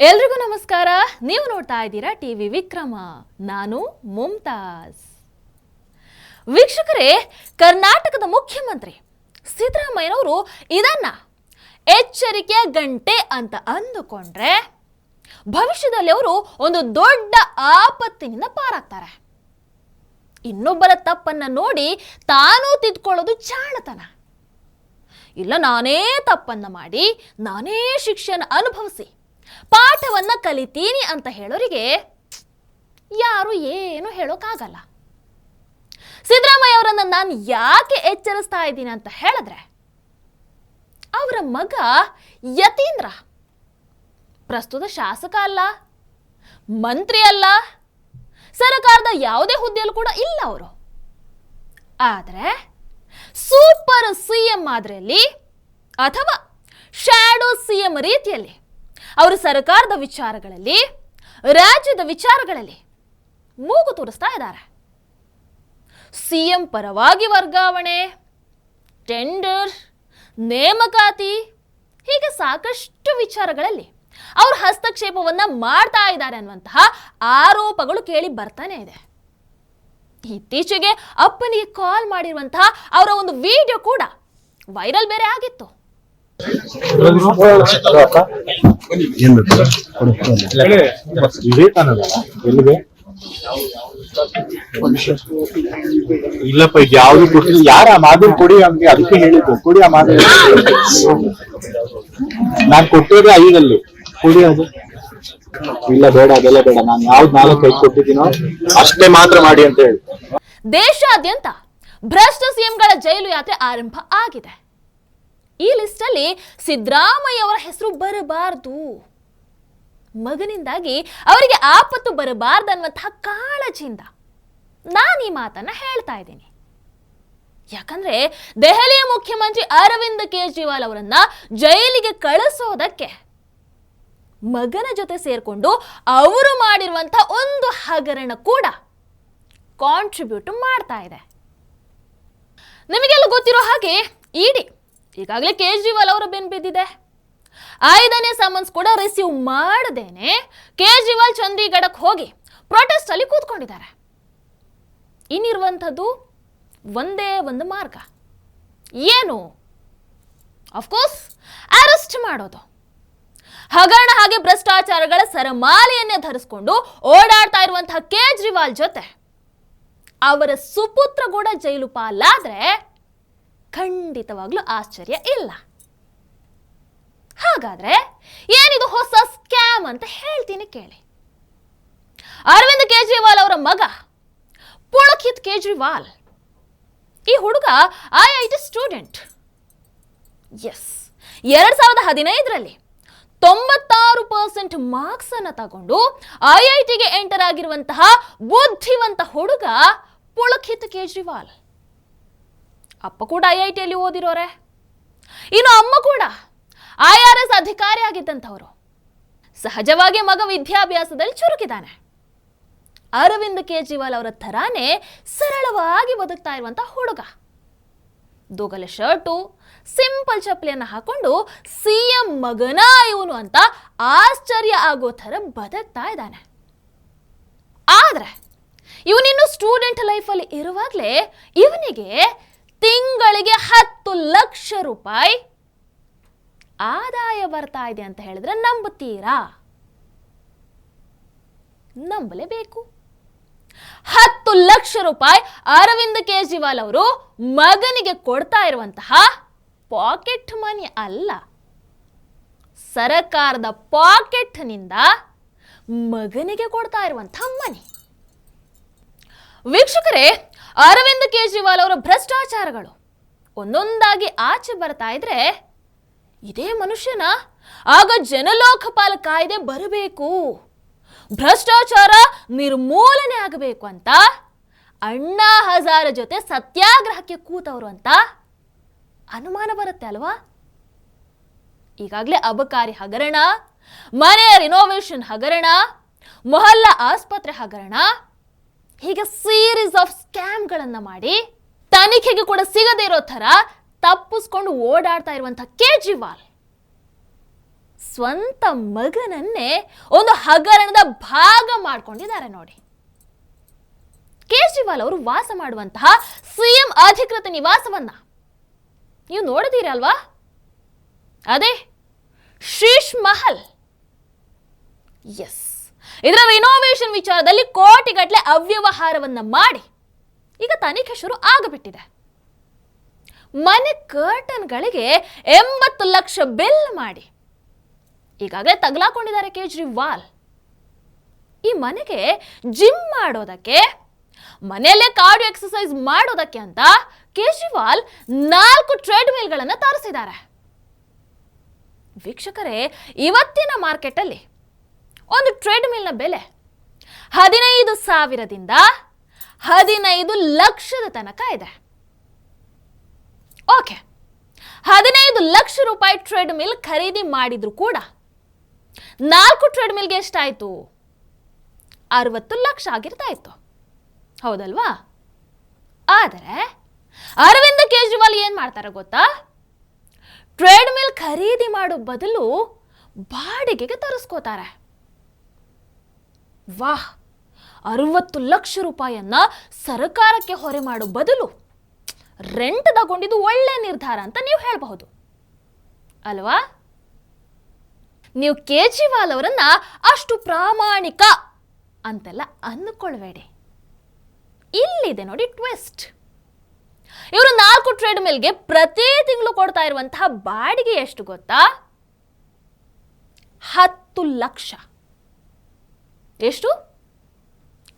ಎಲ್ರಿಗೂ ನಮಸ್ಕಾರ. ನೀವು ನೋಡ್ತಾ ಇದ್ದೀರಾ ಟಿವಿ ವಿಕ್ರಮ. ನಾನು ಮುಮ್ತಾಜ್ ವೀಕ್ಷಕರೇ, ಕರ್ನಾಟಕದ ಮುಖ್ಯಮಂತ್ರಿ ಸಿದ್ದರಾಮಯ್ಯನವರು ಇದನ್ನ ಎಚ್ಚರಿಕೆಯ ಗಂಟೆ ಅಂತ ಅಂದುಕೊಂಡ್ರೆ ಭವಿಷ್ಯದಲ್ಲಿ ಅವರು ಒಂದು ದೊಡ್ಡ ಆಪತ್ತಿನಿಂದ ಪಾರಾಗ್ತಾರೆ. ಇನ್ನೊಬ್ಬರ ತಪ್ಪನ್ನ ನೋಡಿ ತಾನೂ ತಿದ್ಕೊಳ್ಳೋದು ಚಾಣತನ ಇಲ್ಲ, ನಾನೇ ತಪ್ಪನ್ನ ಮಾಡಿ, ನಾನೇ ಶಿಕ್ಷೆಯನ್ನು ಅನುಭವಿಸಿ ಪಾಠವನ್ನ ಕಲಿತೀನಿ ಅಂತ ಹೇಳೋರಿಗೆ ಯಾರು ಏನು ಹೇಳೋಕ್ಕಾಗಲ್ಲ ಸಿದ್ದರಾಮಯ್ಯ ಅವರನ್ನ ನಾನು ಯಾಕೆ ಎಚ್ಚರಿಸ್ತಾ ಇದ್ದೀನಿ ಅಂತ ಹೇಳಿದ್ರೆ, ಅವರ ಮಗ ಯತೀಂದ್ರ. ಪ್ರಸ್ತುತ ಶಾಸಕ ಅಲ್ಲ, ಮಂತ್ರಿ ಅಲ್ಲ, ಸರ್ಕಾರದ ಯಾವುದೇ ಹುದ್ದೆಯಲ್ಲೂ ಕೂಡ ಇಲ್ಲ ಅವರು. ಆದರೆ ಸೂಪರ್ ಸಿ ಎಂ ಮಾದರಿಯಲ್ಲಿ ಅಥವಾ ಶ್ಯಾಡೋ ಸಿ ಎಂ ರೀತಿಯಲ್ಲಿ ಅವರು ಸರ್ಕಾರದ ವಿಚಾರಗಳಲ್ಲಿ, ರಾಜ್ಯದ ವಿಚಾರಗಳಲ್ಲಿ ಮೂಗು ತೋರಿಸ್ತಾ ಇದ್ದಾರೆ. ಸಿಎಂ ಪರವಾಗಿ ವರ್ಗಾವಣೆ, ಟೆಂಡರ್, ನೇಮಕಾತಿ, ಹೀಗೆ ಸಾಕಷ್ಟು ವಿಚಾರಗಳಲ್ಲಿ ಅವರು ಹಸ್ತಕ್ಷೇಪವನ್ನ ಮಾಡ್ತಾ ಇದ್ದಾರೆ ಅನ್ನುವಂತಹ ಆರೋಪಗಳು ಕೇಳಿ ಬರ್ತಾನೆ ಇದೆ. ಇತ್ತೀಚೆಗೆ ಅಪ್ಪನಿಗೆ ಕಾಲ್ ಮಾಡಿರುವಂತಹ ಅವರ ಒಂದು ವಿಡಿಯೋ ಕೂಡ ವೈರಲ್ ಬೇರೆ ಆಗಿತ್ತು. ಇಲ್ಲಪ್ಪ, ಇದು ಯಾವ್ದು ಕೊಟ್ಟಿಲ್ಲ ಯಾರ ಆ ಮಾದರಿ ಕೊಡಿ ಅಂದ್ರೆ ಅದಕ್ಕೆ ಹೇಳಿದ್ದು. ಕೊಡಿ ಆ ಮಾದರಿ. ನಾನ್ ಕೊಟ್ಟಿದ್ರೆ ಐದಲ್ಲಿ ಕೊಡಿ ಅದು. ಇಲ್ಲ, ಬೇಡ, ಅದೆಲ್ಲ ಬೇಡ. ನಾನು ಯಾವ್ದು ನಾಲ್ಕು ಐದು ಕೊಟ್ಟಿದ್ದೀನೋ, ಅಷ್ಟೇ ಮಾತ್ರ ಮಾಡಿ ಅಂತ ಹೇಳಿ. ದೇಶಾದ್ಯಂತ ಭ್ರಷ್ಟ ಸಿಎಂಗಳ ಜೈಲು ಯಾತ್ರೆ ಆರಂಭ ಆಗಿದೆ. ಈ ಲಿಸ್ಟ್ ಅಲ್ಲಿ ಸಿದ್ದರಾಮಯ್ಯ ಅವರ ಹೆಸರು ಬರಬಾರದು. ಮಗನಿಂದಾಗಿ ಅವರಿಗೆ ಆಪತ್ತು ಬರಬಾರ್ದನ್ನುವಂತಹ ಕಾಳಜಿಯಿಂದ ನಾನು ಈ ಮಾತನ್ನ ಹೇಳ್ತಾ ಇದ್ದೀನಿ. ಯಾಕಂದ್ರೆ ದೆಹಲಿಯ ಮುಖ್ಯಮಂತ್ರಿ ಅರವಿಂದ್ ಕೇಜ್ರಿವಾಲ್ ಅವರನ್ನ ಜೈಲಿಗೆ ಕಳಿಸೋದಕ್ಕೆ ಮಗನ ಜೊತೆ ಸೇರಿಕೊಂಡು ಅವರು ಮಾಡಿರುವಂತಹ ಒಂದು ಹಗರಣ ಕೂಡ ಕಾಂಟ್ರಿಬ್ಯೂಟ್ ಮಾಡ್ತಾ ಇದೆ. ನಿಮಗೆಲ್ಲ ಗೊತ್ತಿರೋ ಹಾಗೆ ಇಡಿ. ಈಗಾಗಲೇ ಕೇಜ್ರಿವಾಲ್ ಅವರು ಬೆನ್ ಬಿದ್ದಿದೆ. ಐದನೇ ಸಮನ್ಸ್ ಕೂಡ ರಿಸೀವ್ ಮಾಡದೇನೆ ಕೇಜ್ರಿವಾಲ್ ಚಂಡೀಗಢಕ್ಕೆ ಹೋಗಿ ಪ್ರೊಟೆಸ್ಟ್ ಅಲ್ಲಿ ಕೂತ್ಕೊಂಡಿದ್ದಾರೆ. ಇನ್ನಿರುವಂಥದ್ದು ಒಂದೇ ಒಂದು ಮಾರ್ಗ. ಏನು? ಅಫ್ಕೋರ್ಸ್ ಅರೆಸ್ಟ್ ಮಾಡೋದು. ಹಗರಣ ಹಾಗೆ ಭ್ರಷ್ಟಾಚಾರಗಳ ಸರಮಾಲೆಯನ್ನೇ ಧರಿಸ್ಕೊಂಡು ಓಡಾಡ್ತಾ ಇರುವಂತಹ ಕೇಜ್ರಿವಾಲ್ ಜೊತೆ ಅವರ ಸುಪುತ್ರ ಕೂಡ ಜೈಲು ಪಾಲಾದ್ರೆ ಖಂಡಿತವಾಗ್ಲೂ ಆಶ್ಚರ್ಯ ಇಲ್ಲ. ಹಾಗಾದ್ರೆ ಏನಿದು ಹೊಸ ಸ್ಕ್ಯಾಮ್ ಅಂತ ಹೇಳ್ತೀನಿ ಕೇಳಿ. ಅರವಿಂದ್ ಕೇಜ್ರಿವಾಲ್ ಅವರ ಮಗ ಪುಳಕಿತ್ ಕೇಜ್ರಿವಾಲ್. ಈ ಹುಡುಗ ಐ ಐ ಟಿ ಸ್ಟೂಡೆಂಟ್. ಎಸ್ ಎರಡ್ ಸಾವಿರದ ಹದಿನೈದರಲ್ಲಿ ತೊಂಬತ್ತಾರು ಪರ್ಸೆಂಟ್ ಮಾರ್ಕ್ಸ್ ಅನ್ನು ತಗೊಂಡು ಐ ಐ ಟಿಗೆ ಎಂಟರ್ ಆಗಿರುವಂತಹ ಬುದ್ಧಿವಂತ ಹುಡುಗ ಪುಳಕಿತ್ ಕೇಜ್ರಿವಾಲ್. ಅಪ್ಪ ಕೂಡ ಐ ಐ ಟಿಯಲ್ಲಿ ಓದಿರೋರೆ. ಇನ್ನು ಅಮ್ಮ ಕೂಡ ಐ ಆರ್ ಎಸ್ ಅಧಿಕಾರಿ ಆಗಿದ್ದಂಥವರು ಸಹಜವಾಗಿ ಮಗ ವಿದ್ಯಾಭ್ಯಾಸದಲ್ಲಿ ಚುರುಕಿದ್ದಾನೆ. ಅರವಿಂದ್ ಕೇಜ್ರಿವಾಲ್ ಅವರ ಥರಾನೇ ಸರಳವಾಗಿ ಬದುಕ್ತಾ ಇರುವಂತ ಹುಡುಗ. ದೋಗಲೆ ಶರ್ಟು, ಸಿಂಪಲ್ ಚಪ್ಪಲಿಯನ್ನು ಹಾಕೊಂಡು ಸಿ ಎಂ ಮಗನ ಇವನು ಅಂತ ಆಶ್ಚರ್ಯ ಆಗೋ ಥರ ಬದುಕ್ತಾ ಇದ್ದಾನೆ. ಆದರೆ ಇವನಿನ್ನು ಸ್ಟೂಡೆಂಟ್ ಲೈಫಲ್ಲಿ ಇರುವಾಗಲೇ ಇವನಿಗೆ ತಿಂಗಳಿಗೆ ಹತ್ತು ಲಕ್ಷ ರೂಪಾಯಿ ಆದಾಯ ಬರ್ತಾ ಇದೆ ಅಂತ ಹೇಳಿದ್ರೆ ನಂಬುತ್ತೀರಾ? ನಂಬಲೇಬೇಕು. ಹತ್ತು ಲಕ್ಷ ರೂಪಾಯಿ ಅರವಿಂದ್ ಕೇಜ್ರಿವಾಲ್ ಅವರು ಮಗನಿಗೆ ಕೊಡ್ತಾ ಇರುವಂತಹ ಪಾಕೆಟ್ ಮನಿ ಅಲ್ಲ, ಸರಕಾರದ ಪಾಕೆಟ್ನಿಂದ ಮಗನಿಗೆ ಕೊಡ್ತಾ ಇರುವಂತಹ ಮನಿ. ವೀಕ್ಷಕರೇ ಅರವಿಂದ್ ಕೇಜ್ರಿವಾಲ್ ಅವರ ಭ್ರಷ್ಟಾಚಾರಗಳು. ಒಂದೊಂದಾಗಿ ಆಚೆ ಬರ್ತಾ ಇದ್ರೆ ಇದೇ ಮನುಷ್ಯನ? ಆಗ ಜನಲೋಕಪಾಲ ಕಾಯ್ದೆ ಬರಬೇಕು. ಭ್ರಷ್ಟಾಚಾರ ನಿರ್ಮೂಲನೆ ಆಗಬೇಕು ಅಂತ, ಅಣ್ಣಾ ಹಜಾರ ಜೊತೆ ಸತ್ಯಾಗ್ರಹಕ್ಕೆ ಕೂತವರು ಅಂತ ಅನುಮಾನ ಬರುತ್ತೆ ಅಲ್ವಾ? ಈಗಾಗಲೇ ಅಬಕಾರಿ ಹಗರಣ ಮನೆಯ ರಿನೋವೇಷನ್ ಹಗರಣ, ಮೊಹಲ್ಲಾ ಆಸ್ಪತ್ರೆ ಹಗರಣ ಹೀಗೆ ಸೀರೀಸ್ ಆಫ್ ಸ್ಕ್ಯಾಮ್ಗಳನ್ನು ಮಾಡಿ ತನಿಖೆಗೆ ಕೂಡ ಸಿಗದೇ ಇರೋ ಥರ ತಪ್ಪಿಸ್ಕೊಂಡು ಓಡಾಡ್ತಾ ಇರುವಂಥ ಕೇಜ್ರಿವಾಲ್. ಸ್ವಂತ ಮಗನನ್ನೇ ಒಂದು ಹಗರಣದ ಭಾಗ ಮಾಡ್ಕೊಂಡಿದ್ದಾರೆ ನೋಡಿ. ಕೇಜ್ರಿವಾಲ್ ಅವರು ವಾಸ ಮಾಡುವಂತಹ ಸಿಎಂ ಅಧಿಕೃತ ನಿವಾಸವನ್ನ. ನೀವು ನೋಡಿದೀರಲ್ವಾ ಅದೇ, ಶೀಶ್ ಮಹಲ್. ಎಸ್ ಇದರ ರಿನೋವೇಷನ್ ವಿಚಾರದಲ್ಲಿ ಕೋಟಿಗಟ್ಟಲೆ ಅವ್ಯವಹಾರವನ್ನ ಮಾಡಿ ಈಗ ತನಿಖೆ ಶುರು ಆಗಬಿಟ್ಟಿದೆ. ಮನೆ ಕರ್ಟನ್ಗಳಿಗೆ ಎಂಬತ್ತು ಲಕ್ಷ ಬಿಲ್ ಮಾಡಿ. ಈಗಾಗಲೇ ತಗಲಾಕೊಂಡಿದ್ದಾರೆ ಕೇಜ್ರಿವಾಲ್. ಈ ಮನೆಗೆ ಜಿಮ್ ಮಾಡೋದಕ್ಕೆ, ಮನೆಯಲ್ಲೇ ಕಾರ್ಡಿಯೋ ಎಕ್ಸಸೈಸ್ ಮಾಡೋದಕ್ಕೆ ಅಂತ ಕೇಜ್ರಿವಾಲ್ ನಾಲ್ಕು ಟ್ರೆಡ್ ಮಿಲ್ಗಳನ್ನು ತರಿಸಿದ್ದಾರೆ. ವೀಕ್ಷಕರೇ, ಇವತ್ತಿನ ಮಾರ್ಕೆಟಲ್ಲಿ ಒಂದು ಟ್ರೆಡ್ ಮಿಲ್ನ ಬೆಲೆ ಹದಿನೈದು ಸಾವಿರದಿಂದ ಹದಿನೈದು ಲಕ್ಷದ ತನಕ ಇದೆ. ಓಕೆ ಹದಿನೈದು ಲಕ್ಷ ರೂಪಾಯಿ ಟ್ರೆಡ್ ಮಿಲ್ ಖರೀದಿ ಮಾಡಿದ್ರು ಕೂಡ ನಾಲ್ಕು ಟ್ರೆಡ್ ಮಿಲ್ಗೆ ಎಷ್ಟಾಯಿತು? ಅರವತ್ತು ಲಕ್ಷ ಆಗಿರ್ತಾ ಇತ್ತು. ಹೌದಲ್ವಾ? ಆದರೆ ಅರವಿಂದ ಕೇಜ್ರಿವಾಲ್ ಏನು ಮಾಡ್ತಾರೆ ಗೊತ್ತಾ? ಟ್ರೇಡ್ ಮಿಲ್ ಖರೀದಿ ಮಾಡೋ ಬದಲು ಬಾಡಿಗೆಗೆ ತರಿಸ್ಕೋತಾರೆ. ವಾಹ್, ಅರವತ್ತು ಲಕ್ಷ ರೂಪಾಯಿಯನ್ನ ಸರ್ಕಾರಕ್ಕೆ ಹೊರೆ ಮಾಡೋ ಬದಲು ರೆಂಟ್ ತಗೊಂಡಿದ್ದು ಒಳ್ಳೆ ನಿರ್ಧಾರ ಅಂತ ನೀವು ಹೇಳಬಹುದು. ಅಲ್ವಾ? ನೀವು ಕೇಜ್ರಿವಾಲ್ ಅವರನ್ನ ಅಷ್ಟು ಪ್ರಾಮಾಣಿಕ ಅಂತೆಲ್ಲ ಅಂದ್ಕೊಳ್ಬೇಡಿ. ಇಲ್ಲಿದೆ ನೋಡಿ ಟ್ವಿಸ್ಟ್ ಇವರು ನಾಲ್ಕು ಟ್ರೇಡ್ ಮಿಲ್ಗೆ ಪ್ರತಿ ತಿಂಗಳು ಕೊಡ್ತಾ ಇರುವಂತಹ ಬಾಡಿಗೆ ಎಷ್ಟು ಗೊತ್ತಾ? ಹತ್ತು ಲಕ್ಷ. ಎಷ್ಟು?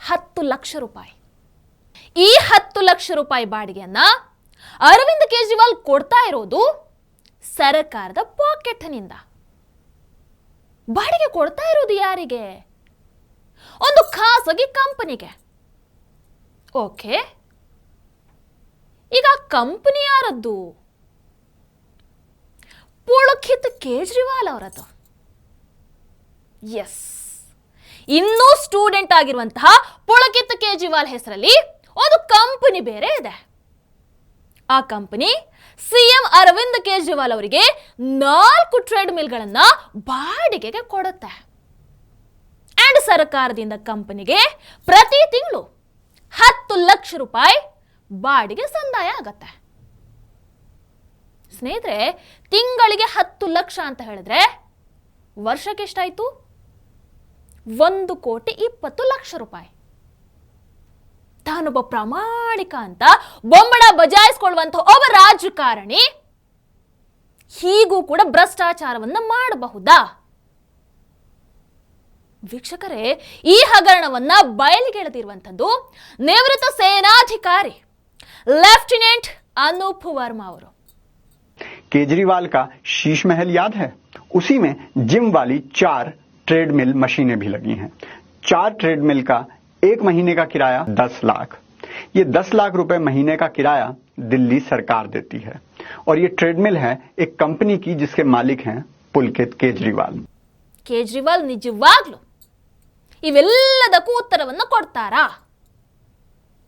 ಹತ್ತು ಲಕ್ಷ ರೂಪಾಯಿ. ಈ ಹತ್ತು ಲಕ್ಷ ರೂಪಾಯಿ ಬಾಡಿಗೆಯನ್ನ ಅರವಿಂದ್ ಕೇಜ್ರಿವಾಲ್ ಕೊಡ್ತಾ ಇರೋದು ಸರ್ಕಾರದ ಪಾಕೆಟ್ನಿಂದ. ಬಾಡಿಗೆ ಕೊಡ್ತಾ ಇರೋದು ಯಾರಿಗೆ? ಒಂದು ಖಾಸಗಿ ಕಂಪನಿಗೆ. ಓಕೆ. ಈಗ ಕಂಪನಿ ಯಾರದ್ದು? ಪುಳುಕಿತ್ ಕೇಜ್ರಿವಾಲ್ ಅವರದ್ದು. ಎಸ್. ಇನ್ನೂ ಸ್ಟೂಡೆಂಟ್ ಆಗಿರುವಂತಹ ಪುಳಕಿತ್ ಕೇಜ್ರಿವಾಲ್ ಹೆಸರಲ್ಲಿ ಒಂದು ಕಂಪನಿ ಬೇರೆ ಇದೆ. ಆ ಕಂಪನಿ ಸಿಎಂ ಅರವಿಂದ್ ಕೇಜ್ರಿವಾಲ್ ಅವರಿಗೆ ನಾಲ್ಕು ಟ್ರೇಡ್ ಮಿಲ್ಗಳನ್ನ ಬಾಡಿಗೆಗೆ ಕೊಡುತ್ತೆ. ಅಂಡ್ ಸರ್ಕಾರದಿಂದ ಕಂಪನಿಗೆ ಪ್ರತಿ ತಿಂಗಳು ಹತ್ತು ಲಕ್ಷ ರೂಪಾಯಿ ಬಾಡಿಗೆ ಸಂದಾಯ ಆಗತ್ತೆ. ಸ್ನೇಹಿತರೆ, ತಿಂಗಳಿಗೆ ಹತ್ತು ಲಕ್ಷ ಅಂತ ಹೇಳಿದ್ರೆ ವರ್ಷಕ್ಕೆ ಎಷ್ಟಾಯ್ತು? ಒಂದು ಕೋಟಿ ಇಪ್ಪತ್ತು ಲಕ್ಷ ರೂಪಾಯಿ ತಾನೊಬ್ಬ ಪ್ರಾಮಾಣಿಕ ಅಂತ ಬೊಂಬಡ ಬಜಾಯಿಸ್ಕೊಳ್ಳುವಂತ ಒಬ್ಬ ರಾಜಕಾರಣಿ ಹೀಗೂ ಕೂಡ ಭ್ರಷ್ಟಾಚಾರವನ್ನ ಮಾಡಬಹುದಾ ವೀಕ್ಷಕರೇ ಈ ಹಗರಣವನ್ನ ಬಯಲಿಗೆಳೆದಿರುವಂಥದ್ದು ನಿವೃತ್ತ ಸೇನಾಧಿಕಾರಿ ಲೆಫ್ಟಿನೆಂಟ್ ಅನೂಪ್ ವರ್ಮಾ ಅವರು केजरीवाल का शीश महल याद है उसी में जिम वाली चार ट्रेडमिल मशीनें भी लगी हैं चार ट्रेडमिल का एक महीने का किराया दस लाख ये दस लाख रुपए महीने का किराया दिल्ली सरकार देती है और ये ट्रेडमिल है एक कंपनी की जिसके मालिक हैं पुलकित केजरीवाल ಕೇಜ್ರಿವಾಲ್ ನಿಜವಾಗ್ಲು ಇವೆಲ್ಲದಕ್ಕೂ ಉತ್ತರವನ್ನು ಕೊಡ್ತಾರಾ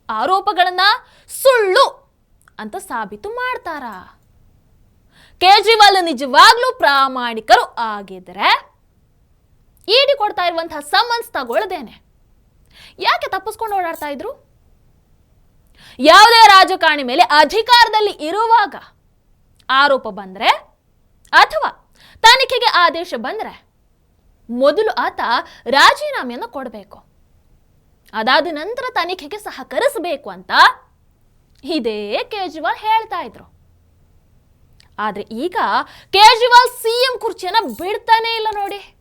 ಆರೋಪಗಳನ್ನ ಸುಳ್ಳು ಅಂತ ಸಾಬೀತು ಮಾಡ್ತಾರಾ ಕೇಜ್ರಿವಾಲ್ ನಿಜವಾಗ್ಲೂ ಪ್ರಾಮಾಣಿಕರು ಆಗಿದ್ರೆ ಇಡಿ ಕೊಡ್ತಾ ಇರುವಂತಹ ಸಮನ್ಸ್ ತಗೊಳ್ದೇನೆ. ಯಾಕೆ ತಪ್ಪಿಸ್ಕೊಂಡು ಓಡಾಡ್ತಾ ಇದ್ರು? ಯಾವುದೇ ರಾಜಕಾರಣಿ ಮೇಲೆ ಅಧಿಕಾರದಲ್ಲಿ ಇರುವಾಗ ಆರೋಪ ಬಂದ್ರೆ ಅಥವಾ ತನಿಖೆಗೆ ಆದೇಶ ಬಂದ್ರೆ ಮೊದಲು ಆತ ರಾಜೀನಾಮೆಯನ್ನು ಕೊಡಬೇಕು. ಅದಾದ ನಂತರ ತನಿಖೆಗೆ ಸಹಕರಿಸಬೇಕು ಅಂತ ಇದೇ ಕೇಜ್ರಿವಾಲ್ ಹೇಳ್ತಾ ಇದ್ರು. ಆದರೆ ಈಗ ಕೇಜ್ರಿವಾಲ್ ಸಿಎಂ ಕುರ್ಚಿಯನ್ನ ಬಿಡ್ತಾನೆ ಇಲ್ಲ ನೋಡಿ.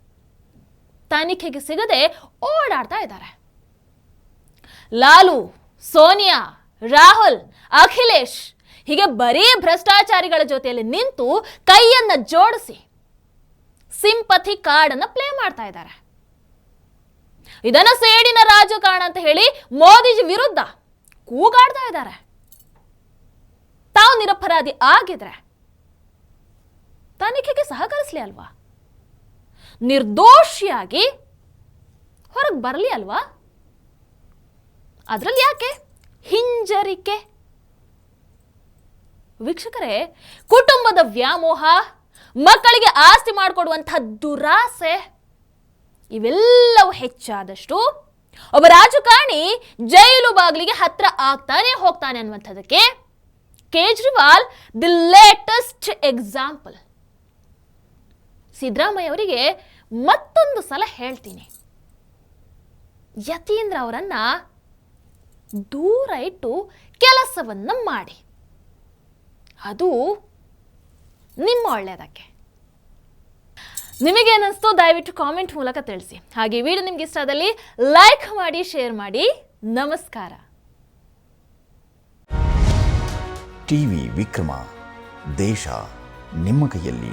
ತನಿಖೆಗೆ ಸಿಗದೆ ಓಡಾಡ್ತಾ ಇದ್ದಾರೆ. ಲಾಲು, ಸೋನಿಯಾ, ರಾಹುಲ್, ಅಖಿಲೇಶ್ ಹೀಗೆ ಬರೀ ಭ್ರಷ್ಟಾಚಾರಿಗಳ ಜೊತೆಯಲ್ಲಿ ನಿಂತು ಕೈಯನ್ನ ಜೋಡಿಸಿ ಸಿಂಪಥಿ ಕಾರ್ಡ್ ಅನ್ನ ಪ್ಲೇ ಮಾಡ್ತಾ ಇದ್ದಾರೆ. ಇದನ್ನ ಸೇಡಿನ ರಾಜಕಾರಣ ಅಂತ ಹೇಳಿ ಮೋದಿಜಿ ವಿರುದ್ಧ ಕೂಗಾಡ್ತಾ ಇದ್ದಾರೆ. ತಾವು ನಿರಪರಾಧಿ ಆಗಿದ್ರೆ ತನಿಖೆಗೆ ಸಹಕರಿಸಲಿ ಅಲ್ವಾ? ನಿರ್ದೋಷಿಯಾಗಿ ಹೊರಗೆ ಬರಲಿ ಅಲ್ವಾ? ಅದರಲ್ಲಿ ಯಾಕೆ? ಹಿಂಜರಿಕೆ. ವೀಕ್ಷಕರೇ, ಕುಟುಂಬದ ವ್ಯಾಮೋಹ, ಮಕ್ಕಳಿಗೆ ಆಸ್ತಿ ಮಾಡಿಕೊಡುವಂತಹ ದುರಾಸೆ, ಇವೆಲ್ಲವೂ ಹೆಚ್ಚಾದಷ್ಟು ಒಬ್ಬ ರಾಜಕಾರಣಿ ಜೈಲು ಬಾಗಿಲಿಗೆ ಹತ್ರ ಆಗ್ತಾನೆ, ಹೋಗ್ತಾನೆ ಅನ್ನುವಂಥದ್ದಕ್ಕೆ Kejriwal the latest example. Siddaramaiah ಅವರಿಗೆ ಮತ್ತೊಂದು ಸಲ ಹೇಳ್ತೀನಿ. ಯತೀಂದ್ರ ಅವರನ್ನ ದೂರ ಇಟ್ಟು ಕೆಲಸವನ್ನ ಮಾಡಿ. ಅದು ನಿಮ್ಮ ಒಳ್ಳೆಯದಕ್ಕೆ ನಿಮಗೆ ನಿಮಗೇನಿಸ್ತು ದಯವಿಟ್ಟು ಕಾಮೆಂಟ್ ಮೂಲಕ ತಿಳಿಸಿ. ಹಾಗೆ ವಿಡಿಯೋ ನಿಮ್ಗೆ ಇಷ್ಟ ಆದಲ್ಲಿ ಲೈಕ್ ಮಾಡಿ ಶೇರ್ ಮಾಡಿ. ನಮಸ್ಕಾರ. ಟಿವಿ ವಿಕ್ರಮ, ದೇಶ ನಿಮ್ಮ ಕೈಯಲ್ಲಿ.